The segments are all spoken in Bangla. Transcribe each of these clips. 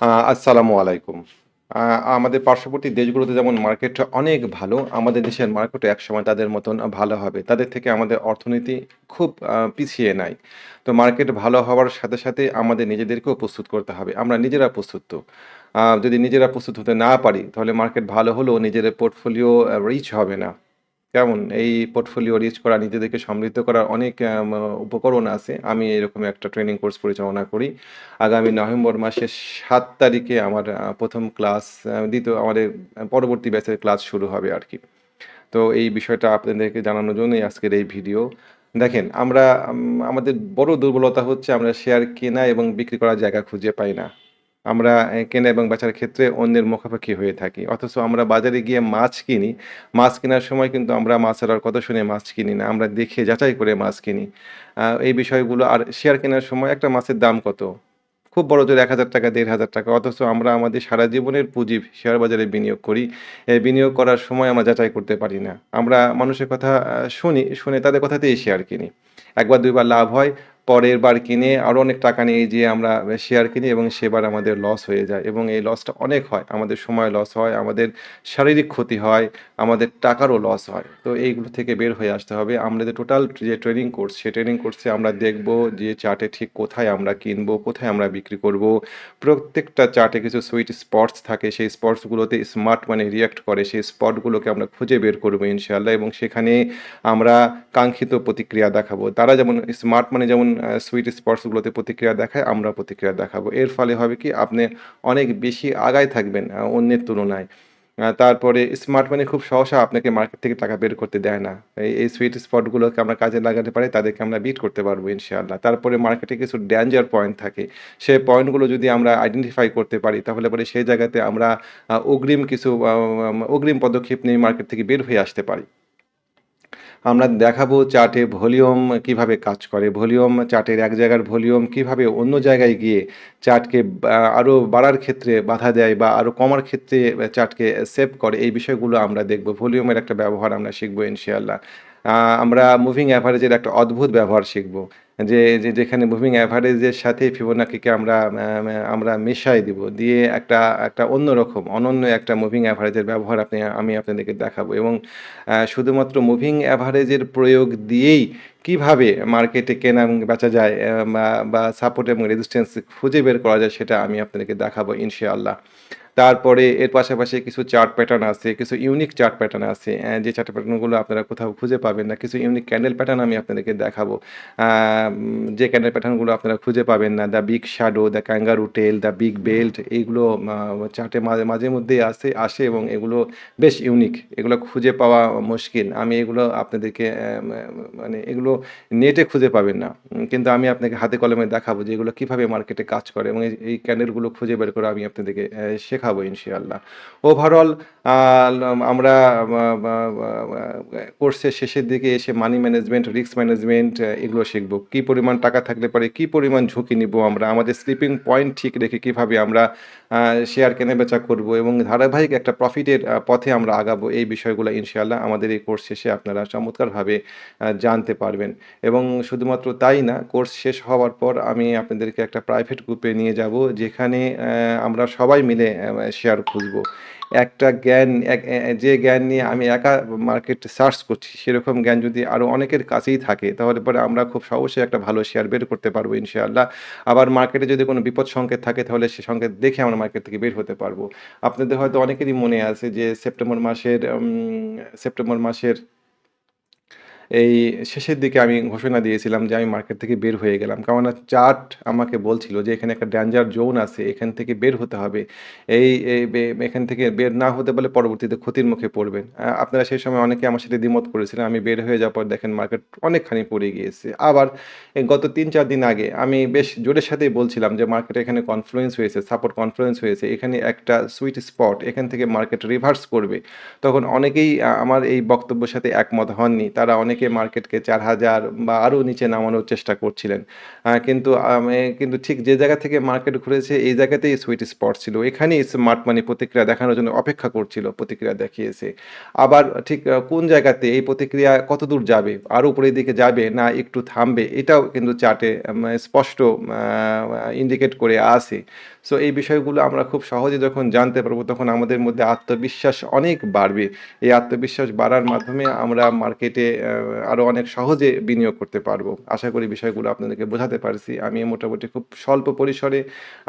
আসসালামু আলাইকুম। আমাদের পার্শ্ববর্তী দেশগুলোতে যেমন মার্কেট অনেক ভালো, আমাদের দেশের মার্কেটও একসময় তাদের মতন ভালো হবে। তাদের থেকে আমাদের অর্থনীতি খুব পিছিয়ে নাই। তো মার্কেট ভালো হওয়ার সাথে সাথে আমাদের নিজেদেরকেও প্রস্তুত করতে হবে। আমরা নিজেরা প্রস্তুত তো। যদি নিজেরা প্রস্তুত হতে না পারি, তাহলে মার্কেট ভালো হলেও নিজের পোর্টফোলিও রিচ হবে না। কেমন? এই পোর্টফোলিও রিচ করা, নিজেদেরকে সমৃদ্ধ করার অনেক উপকরণ আছে। আমি এরকম একটা ট্রেনিং কোর্স পরিচালনা করি। আগামী নভেম্বর মাসের সাত তারিখে আমার প্রথম ক্লাস দ্বিতীয়, আমাদের পরবর্তী ব্যাচের ক্লাস শুরু হবে আর কি। তো এই বিষয়টা আপনাদেরকে জানানোর জন্যই আজকের এই ভিডিও দেখেন, আমরা আমাদের বড় দুর্বলতা হচ্ছে আমরা শেয়ার কেনা এবং বিক্রি করার জায়গা খুঁজে পাই না। আমরা কেনা এবং বেচার ক্ষেত্রে অন্যের মুখাপেক্ষি হয়ে থাকি। অথচ আমরা বাজারে গিয়ে মাছ কিনি, মাছ কেনার সময় কিন্তু আমরা মাছের কথা শুনে মাছ কিনি না। আমরা দেখে যাচাই করে মাছ কিনি। এই বিষয়গুলো আর শেয়ার কেনার সময় একটা মাছের দাম কত? খুব বড় জোর এক হাজার টাকা, দেড় হাজার টাকা। অথচ আমরা আমাদের সারা জীবনের পুঁজি শেয়ার বাজারে বিনিয়োগ করি। বিনিয়োগ করার সময় আমরা যাচাই করতে পারি না। আমরা মানুষের কথা শুনি, শুনে তাদের কথাতেই শেয়ার কিনি। একবার, দুইবার লাভ হয় পরের বার কিনে আরও অনেক টাকা নিয়ে যেয়ে আমরা শেয়ার কিনি এবং সেবার আমাদের লস হয়ে যায় এবং এই লসটা অনেক হয়। আমাদের সময় লস হয়, আমাদের শারীরিক ক্ষতি হয়, আমাদের টাকারও লস হয়। তো এইগুলো থেকে বের হয়ে আসতে হবে। আমাদের টোটাল যে ট্রেনিং কোর্স সে ট্রেনিং কোর্সে আমরা দেখব যে চার্টে ঠিক কোথায় আমরা কিনবো, কোথায় আমরা বিক্রি করব। প্রত্যেকটা চার্টে কিছু সুইট স্পটস থাকে, সেই স্পটসগুলোতে স্মার্ট মানে রিয়াক্ট করে, সেই স্পটগুলোকে আমরা খুঁজে বের করব ইনশাআল্লাহ এবং সেখানে আমরা কাঙ্ক্ষিত প্রতিক্রিয়া দেখাবো। তারা যেমন স্মার্ট মানে যেমন সুইট স্পটসগুলোতে প্রতিক্রিয়া দেখায়, আমরা প্রতিক্রিয়া দেখাবো। এর ফলে হবে কি, আপনি অনেক বেশি আগায় থাকবেন অন্যের তুলনায়। তারপরে স্মার্ট খুব সহসা আপনাকে মার্কেট থেকে টাকা বের করতে দেয় না। এই এই সুইট স্পটগুলোকে আমরা কাজে লাগাতে পারি, তাদেরকে আমরা বিট করতে পারব ইনশাআল্লাহ। তারপরে মার্কেটে কিছু ড্যাঞ্জার পয়েন্ট থাকে। সেই পয়েন্টগুলো যদি আমরা আইডেন্টিফাই করতে পারি, তাহলে পরে সেই জায়গাতে আমরা অগ্রিম কিছু অগ্রিম পদক্ষেপ নিয়ে মার্কেট থেকে বের হয়ে আসতে পারি। আমরা দেখাবো চার্টে ভলিউম কীভাবে কাজ করে। ভলিউম চার্টের এক জায়গার ভলিউম কীভাবে অন্য জায়গায় গিয়ে চার্টকে আরও বাড়ার ক্ষেত্রে বাধা দেয় বা আরও কমার ক্ষেত্রে চার্টকে সেভ করে, এই বিষয়গুলো আমরা দেখব। ভলিউমের একটা ব্যবহার আমরা শিখব ইনশাআল্লাহ। আমরা মুভিং অ্যাভারেজের একটা অদ্ভুত ব্যবহার শিখব। যে যেখানে মুভিং অ্যাভারেজের সাথে ফিবোনাকিকে আমরা আমরা মেশাই দিব, দিয়ে একটা একটা অন্যরকম, অনন্য একটা মুভিং অ্যাভারেজের ব্যবহার আপনি, আমি আপনাদেরকে দেখাবো। এবং শুধুমাত্র মুভিং অ্যাভারেজের প্রয়োগ দিয়েই কীভাবে মার্কেটে কেনা এবং বেচা যায় বা সাপোর্ট এবং রেজিস্ট্যান্স খুঁজে বের করা যায়, সেটা আমি আপনাদেরকে দেখাবো, ইনশাআল্লাহ। তারপরে এর পাশাপাশি কিছু চার্ট প্যাটার্ন আছে কিছু ইউনিক চার্ট প্যাটার্ন আছে যে চার্ট প্যাটার্নগুলো আপনারা কোথাও খুঁজে পাবেন না কিছু ইউনিক ক্যান্ডেল প্যাটার্ন আমি আপনাদেরকে দেখাবো। যে ক্যান্ডেল প্যাটার্নগুলো আপনারা খুঁজে পাবেন না the big shadow the kangaroo tail the big belt এইগুলো চার্টে মাঝে মাঝে মধ্যেই আসে আসে এবং এগুলো বেশ ইউনিক এগুলো খুঁজে পাওয়া মুশকিল। আমি এগুলো আপনাদেরকে মানে এগুলো নেটে খুঁজে পাবেন না। কিন্তু আমি আপনাকে হাতে কলমে দেখাবো যে এগুলো কীভাবে মার্কেটে কাজ করে এবং এই- ক্যান্ডেলগুলো খুঁজে বের করে আমি আপনাদেরকে আহ, শেখাবো ইনশাআল্লাহ। ওভারঅল আমরা কোর্সের শেষের দিকে এসে মানি ম্যানেজমেন্ট রিস্ক ম্যানেজমেন্ট এগুলো শিখব। কী পরিমাণ টাকা থাকলে পারে কী পরিমাণ ঝুঁকি নিব আমরা, আমাদের স্লিপিং পয়েন্ট ঠিক রেখে কীভাবে আমরা শেয়ার কেনা বেচা করব এবং ধারাবাহিক একটা প্রফিটের পথে আমরা আগাবো, এই বিষয়গুলো ইনশাআল্লাহ আমাদের এই কোর্স শেষে আপনারা চমৎকারভাবে জানতে পারবেন। এবং শুধুমাত্র তাই না, কোর্স শেষ হওয়ার পর আমি আপনাদেরকে একটা প্রাইভেট গ্রুপে নিয়ে যাব, যেখানে আমরা সবাই মিলে শেয়ার খুঁজবো। একটা জ্ঞান যে জ্ঞান নিয়ে আমি একা মার্কেট সার্চ করছি, সেরকম জ্ঞান যদি আরও অনেকের কাছেই থাকে, তাহলে পরে আমরা খুব সহজে একটা ভালো শেয়ার বের করতে পারব ইনশাআল্লাহ। আবার মার্কেটে যদি কোনো বিপদ সংকেত থাকে, তাহলে সে সংকেত দেখে আমরা মার্কেট থেকে বের হতে পারব। আপনাদের হয়তো অনেকেরই মনে আছে যে সেপ্টেম্বর মাসের সেপ্টেম্বর মাসের এই শেষের দিকে আমি ঘোষণা দিয়েছিলাম যে আমি মার্কেট থেকে বের হয়ে গেলাম। কারণ চার্ট আমাকে বলছিল যে এখানে একটা ড্যাঞ্জার জোন আছে, এখান থেকে বের হতে হবে। এই এখান থেকে বের না হতে পারলে পরবর্তীতে ক্ষতির মুখে পড়বেন। আপনারা সেই সময় অনেকে আমার সাথে দ্বিমত করেছিলেন, আমি বের হয়ে যাওয়ার পর দেখেন মার্কেট অনেকখানি পড়ে গিয়েছে। আবার গত তিন, চার দিন আগে আমি বেশ জোরের সাথেই বলছিলাম যে মার্কেটে এখানে কনফ্লুয়েন্স হয়েছে সাপোর্ট কনফ্লুয়েন্স হয়েছে, এখানে একটা সুইট স্পট এখান থেকে মার্কেট রিভার্স করবে। তখন অনেকেই আমার এই বক্তব্যের সাথে একমত হননি। তারা অনেকে অনেকে মার্কেটকে ৪,০০০ বা আরও নিচে নামানোর চেষ্টা করছিলেন। কিন্তু কিন্তু ঠিক যে জায়গা থেকে মার্কেট ঘুরেছে এই জায়গাতেই সুইট স্পট ছিল। এখানেই স্মার্ট মানি প্রতিক্রিয়া দেখানোর জন্য অপেক্ষা করছিল, প্রতিক্রিয়া দেখিয়েছে। আবার ঠিক কোন জায়গাতে এই প্রতিক্রিয়া কতদূর যাবে? আরও উপরের দিকে যাবে না একটু থামবে? এটাও কিন্তু চার্টে স্পষ্ট ইন্ডিকেট করে আসে সো এই বিষয়গুলো আমরা খুব সহজে যখন জানতে পারব তখন আমাদের মধ্যে আত্মবিশ্বাস অনেক বাড়বে। এই আত্মবিশ্বাস বাড়ার মাধ্যমে আমরা মার্কেটে আরও অনেক সহজে বিনিয়োগ করতে পারব। আশা করি বিষয়গুলো আপনাদেরকে বোঝাতে পারছি। আমি মোটামুটি খুব স্বল্প পরিসরে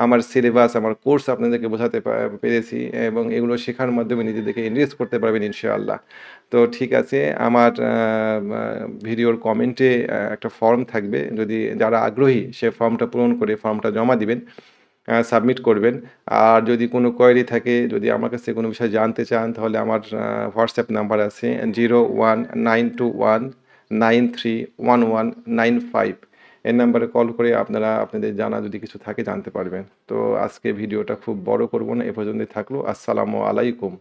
আমার সিলেবাস, আমার কোর্স আপনাদেরকে বোঝাতে পেরেছি এবং এগুলো শেখার মাধ্যমে নিজেদেরকে এনরিচ করতে পারবেন ইনশাআল্লাহ। তো ঠিক আছে আমার ভিডিওর কমেন্টে একটা ফর্ম থাকবে। যদি যারা আগ্রহী সে ফর্মটা পূরণ করে ফর্মটা জমা দিবেন। সাবমিট করবেন। আর যদি কোনো কোয়েরি থাকে, যদি আমার কাছে কোনো বিষয় জানতে চান তাহলে আমার হোয়াটসঅ্যাপ নাম্বার আছে 01921931195 এই নাম্বারে কল করে আপনারা আপনাদের জানা যদি কিছু থাকে জানতে পারবেন। তো আজকে ভিডিওটা খুব বড় করব না। এ পর্যন্তই থাকল। আসসালামু আলাইকুম।